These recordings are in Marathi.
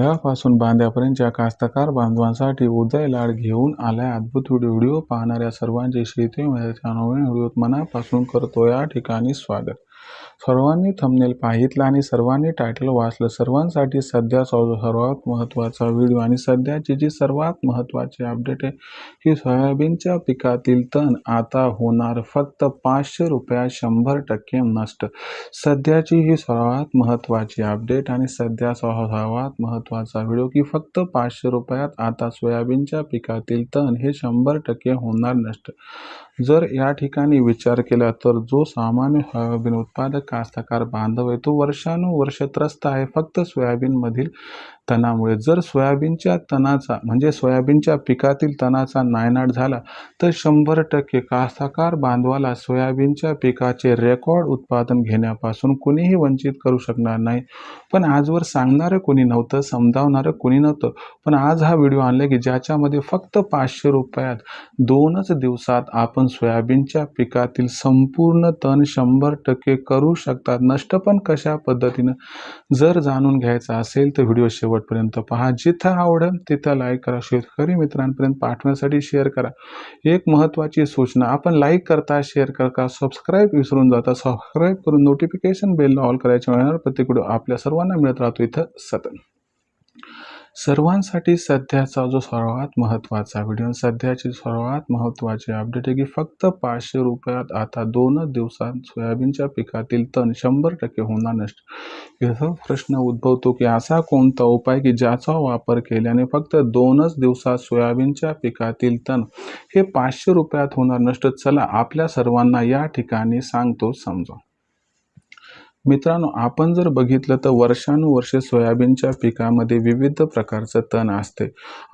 माळ्यापासून बांध्यापर्यंतच्या कास्तकार बांधवांसाठी उदय लाड घेऊन आलाय अद्भुत व्हिडिओ. व्हिडिओ पाहणाऱ्या सर्वांचे शेती नवीन व्हिडिओत मनापासून करतो. या ठिकाणी स्वागत. सर्वांनी थंबनेल पाहितला आणि सर्वांनी टायटल वाचलं. सर्वांसाठी सध्या सर्वात महत्त्वाचा व्हिडिओ आणि सध्याची जी सर्वात महत्त्वाची अपडेट आहे की सोयाबीनच्या पिकातील तण आता होणार फक्त पाचशे रुपयात शंभर टक्के नष्ट. सध्याची ही सर्वात महत्त्वाची अपडेट आणि सध्या सर्वात महत्त्वाचा व्हिडिओ की फक्त पाचशे रुपयात आता सोयाबीनच्या पिकातील तण हे शंभर टक्के होणार नष्ट. जर या ठिकाणी विचार केला तर जो सामान्य सोयाबीन उत्पादक कास्तकार बांधव आहे तो वर्षानुवर्ष त्रस्त आहे. फक्त सोयाबीनमधील तणामुळे जर सोयाबीनच्या तणाचा म्हणजे सोयाबीनच्या पिकातील तणाचा नायनाट झाला तर शंभर टक्के कास्तकार बांधवाला सोयाबीनच्या पिकाचे रेकॉर्ड उत्पादन घेण्यापासून कुणीही वंचित करू शकणार नाही. पण आजवर सांगणारं कोणी नव्हतं समजावणारं कोणी नव्हतं पण आज हा व्हिडिओ आणला की ज्याच्यामध्ये फक्त पाचशे रुपयात दोनच दिवसात आपण सोयाबीनच्या पिकातील संपूर्ण तण शंभर टक्के करू शकतात. नष्ट पण कशा पद्धतीनं? जर जाणून घ्यायचा असेल तर व्हिडिओ शेवटपर्यंत पहा. जिथं आवडेल तिथं लाईक करा. शेतकरी मित्रांपर्यंत पाठवण्यासाठी शेअर करा. एक महत्त्वाची सूचना आपण लाईक करता शेअर करता सबस्क्राईब विसरून जाता सबस्क्राईब करून नोटिफिकेशन बेलला ऑल करायच्या वेळेवर प्रत्येक व्हिडिओ आपल्या सर्वांना मिळत राहतो. इथं सतत. सर्वांसाठी सध्याचा जो सर्वात महत्त्वाचा व्हिडिओ सध्याची सर्वात महत्त्वाची अपडेट आहे की फक्त पाचशे रुपयात आता दोनच दिवसात सोयाबीनच्या पिकातील तण शंभर टक्के होणार नष्ट. याचा प्रश्न उद्भवतो की असा कोणता उपाय की ज्याचा वापर केल्याने फक्त दोनच दिवसात सोयाबीनच्या पिकातील तण हे पाचशे रुपयात होणार नष्ट? चला आपल्या सर्वांना या ठिकाणी सांगतो समजा मित्रांनो आपण जर बघितलं तर वर्षानुवर्षे सोयाबीनच्या पिकामध्ये विविध प्रकारचं तण असते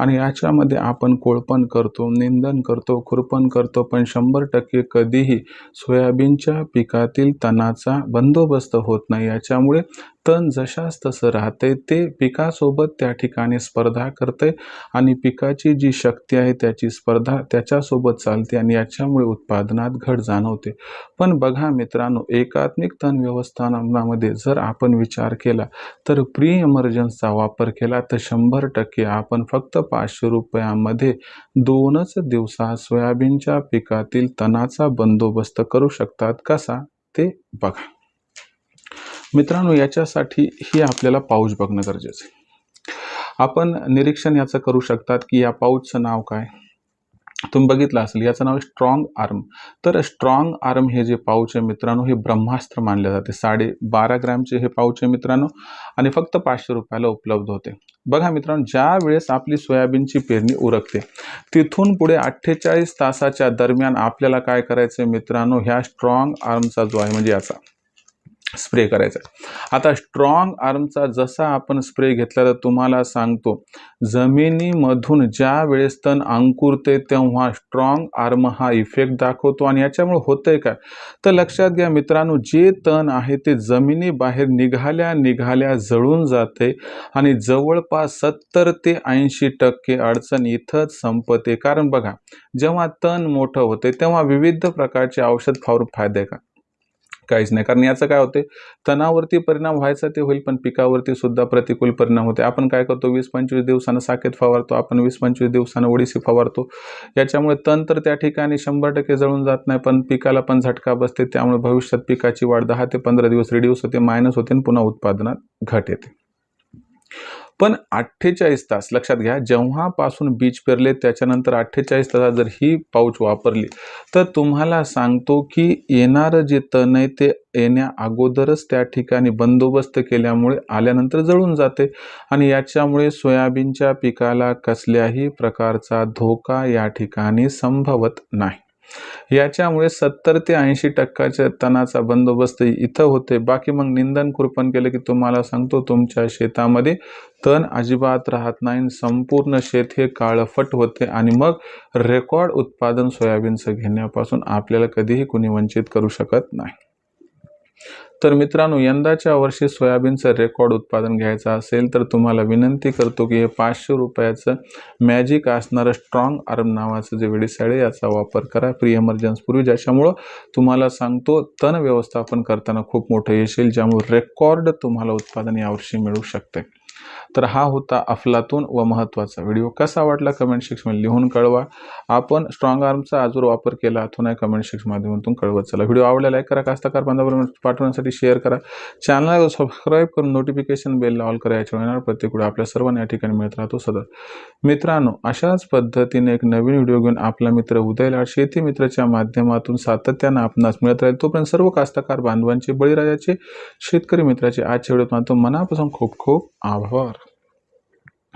आणि याच्यामध्ये आपण कोळपण करतो निंदन करतो खुरपण करतो पण शंभर टक्के कधीही सोयाबीनच्या पिकातील तणाचा बंदोबस्त होत नाही. याच्यामुळे तण जशास तसं राहते ते पिकासोबत त्या ठिकाणी स्पर्धा करते आणि पिकाची जी शक्ती आहे त्याची स्पर्धा त्याच्यासोबत चालते आणि याच्यामुळे उत्पादनात घट जाणवते. पण बघा मित्रांनो एकात्मिक तण व्यवस्थापनामध्ये जर आपण विचार केला तर प्री इमर्जन्सचा वापर केला तर शंभर टक्के आपण फक्त पाचशे रुपयामध्ये दोनच दिवसात सोयाबीनच्या पिकातील तणाचा बंदोबस्त करू शकतात. कसा? ते बघा. मित्रांनो याच्यासाठी ही आपल्याला पाऊच बघणं गरजेचं आहे. आपण निरीक्षण याचं करू शकतात की या पाऊचचं नाव काय? तुम्ही बघितलं असेल याचं नाव आहे स्ट्रॉंग आर्म तर स्ट्रॉंग आर्म हे जे पाऊच आहे मित्रांनो हे ब्रह्मास्त्र मानले जाते. साडे बारा ग्रॅमचे हे पाऊच आहे मित्रांनो आणि फक्त पाचशे रुपयाला उपलब्ध होते. बघा मित्रांनो ज्या वेळेस आपली सोयाबीनची पेरणी उरकते तिथून पुढे अठ्ठेचाळीस तासाच्या दरम्यान आपल्याला काय करायचं आहे मित्रांनो ह्या स्ट्रॉंग आर्मचा जो आहे म्हणजे याचा. स्प्रे करायचा आता स्ट्रॉंग आर्मचा जसा आपण स्प्रे घेतला तर तुम्हाला सांगतो जमिनीमधून ज्या वेळेस तण अंकुरते तेव्हा स्ट्रॉंग आर्म हा इफेक्ट दाखवतो. आणि याच्यामुळे होतंय काय? तर लक्षात घ्या मित्रांनो जे तण आहे ते जमिनीबाहेर निघाल्या निघाल्या जळून जाते आणि जवळपास सत्तर ते ऐंशी टक्के अडचण इथंच संपते. कारण बघा जेव्हा तण मोठं होते तेव्हा विविध प्रकारचे औषध फावर फायदे का? काहीच नाही. कारण याचं काय होते तणावरती परिणाम व्हायचा ते होईल पण पिकावरती सुद्धा प्रतिकूल परिणाम होते आपण काय करतो वीस पंचवीस दिवसानं साखेत फवारतो आपण वीस पंचवीस दिवसानं ओडिसी फवारतो. याच्यामुळे तण तर त्या ठिकाणी शंभर टक्के जळून जात नाही पण पिकाला पण झटका बसते. त्यामुळे भविष्यात पिकाची वाढ दहा ते पंधरा दिवस रिड्यूस होते मायनस होते आणि पुन्हा उत्पादनात घट येते. पण अठ्ठेचाळीस तास लक्षात घ्या जेव्हापासून बीज पेरले त्याच्यानंतर अठ्ठेचाळीस तासात जर ही पाऊच वापरली तर तुम्हाला सांगतो की येणारं जे तण आहे ते येण्या अगोदरच त्या ठिकाणी बंदोबस्त केल्यामुळे आल्यानंतर जळून जाते आणि याच्यामुळे सोयाबीनच्या पिकाला कसल्याही प्रकारचा धोका या ठिकाणी संभवत नाही. याच्यामुळे सत्तर ते ऐंशी टक्क्याच्या तणाचा बंदोबस्त इथं होते. बाकी मग निंदन कुरपण केलं की तुम्हाला सांगतो तुमच्या शेतामध्ये तण अजिबात राहत नाही. संपूर्ण शेत हे काळफट होते आणि मग रेकॉर्ड उत्पादन सोयाबीनचं घेण्यापासून आपल्याला कधीही कुणी वंचित करू शकत नाही. तर मित्रांनो यंदाच्या वर्षी सोयाबीनचं रेकॉर्ड उत्पादन घ्यायचं असेल तर तुम्हाला विनंती करतो की हे पाचशे रुपयाचं मॅजिक असणारं स्ट्रॉंग आर्म नावाचं जे वेडीसाईड आहे याचा वापर करा. प्री एमर्जन्सपूर्वी ज्याच्यामुळं तुम्हाला सांगतो तण व्यवस्थापन करताना खूप मोठं यश येईल ज्यामुळे रेकॉर्ड तुम्हाला उत्पादन यावर्षी मिळू शकते तर हा होता अफलातून व महत्त्वाचा. व्हिडिओ कसा वाटला कमेंट सेक्शनमध्ये लिहून कळवा. आपण स्ट्रॉंग आर्मचा आजवर वापर केला तो नाही कमेंट सेक्शन माध्यमातून कळवत चला. व्हिडिओ आवडला लाईक करा. कास्तकार बांधवापर्यंत पाठवण्यासाठी शेअर करा. चॅनलला सबस्क्राईब करून नोटिफिकेशन बेलला ऑल करा. याच्या येणार प्रत्येक व्हिडिओ आपल्या सर्वांना या ठिकाणी मिळत राहतो सदर मित्रांनो अशाच पद्धतीने एक नवीन व्हिडिओ घेऊन आपला मित्र उदयला शेती मित्राच्या माध्यमातून सातत्यानं आपणास मिळत राहील. तोपर्यंत सर्व कास्तकार बांधवांचे बळीराजाचे शेतकरी मित्राचे आजच्या व्हिडिओत मानतो मनापासून खूप खूप आभार. آوار